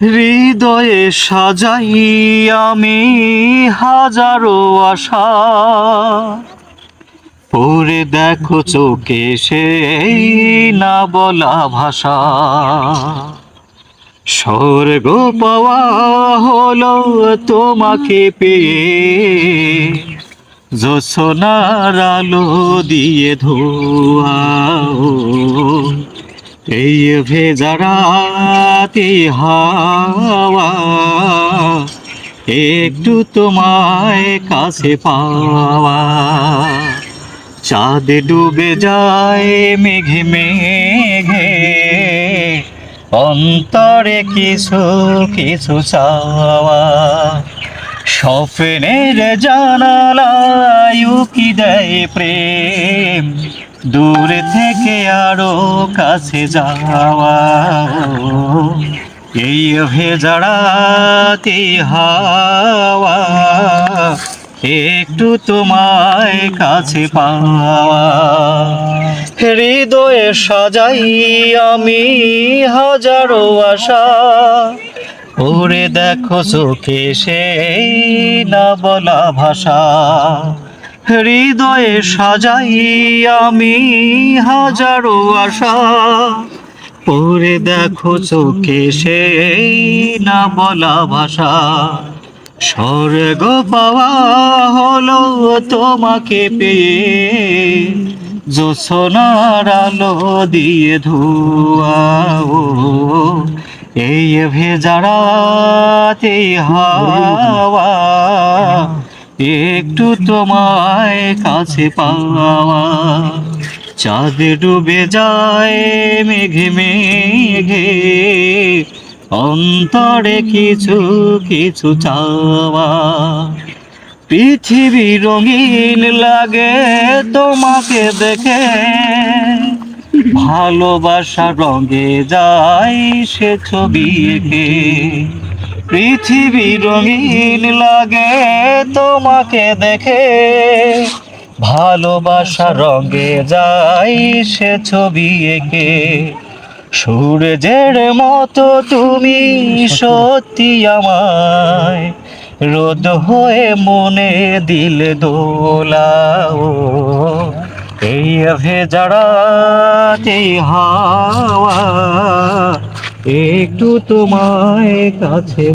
হৃদয়ে সাজাই আমি হাজারো আশা। পরে দেখো চোখে সেই না বলা ভাষা। স্বর্গ পাওয়া হলো তোমাকে পেয়ে। জোছনার আলো দিয়ে ধোয়া। এই ভেজারাতে হাওয়া, একটু তোমায় কাছে পাওয়া। চাঁদ ডুবে যায় মেঘে মেঘে, অন্তরে কিছু কিছু চাওয়া। স্বপ্নের জানালায় উকি দেয় প্রেম দূর থেকে আরও কাছে যাওয়া। এই ভেজাড়াতে হাওয়া একটু তোমায় কাছে পাওয়া। হৃদয়ে সাজাই আমি হাজারো আশা। ওরে দেখো চোখে সেই না বলা ভাষা। হৃদয়ে সাজাই আমি হাজারো আশা। পরে দেখো চোখে সেই না বলা ভাষা। স্বর্গ পাওয়া হলো তোমাকে পেয়ে। জোছনার আলো দিয়ে ও এই ভেজারাতে হাওয়া। একটু তোমায় কাছে পাওয়া। চাঁদ ডুবে যায় মেঘে মেঘে। অন্তরে কিছু কিছু চাওয়া। পৃথিবী রঙিন লাগে তোমাকে দেখে। ভালোবাসা রঙে যায় সে ছবি এঁকে। পৃথিবী রঙিন লাগে তোমাকে দেখে। ভালোবাসা রঙে যাই সে ছবি এঁকে। সূর্যের মতো তুমি সত্যি আমায়। রোদ হয়ে মনে দিল দোলাও। এই ভেজাড়াতে হাওয়া একটু তোমায় কাছে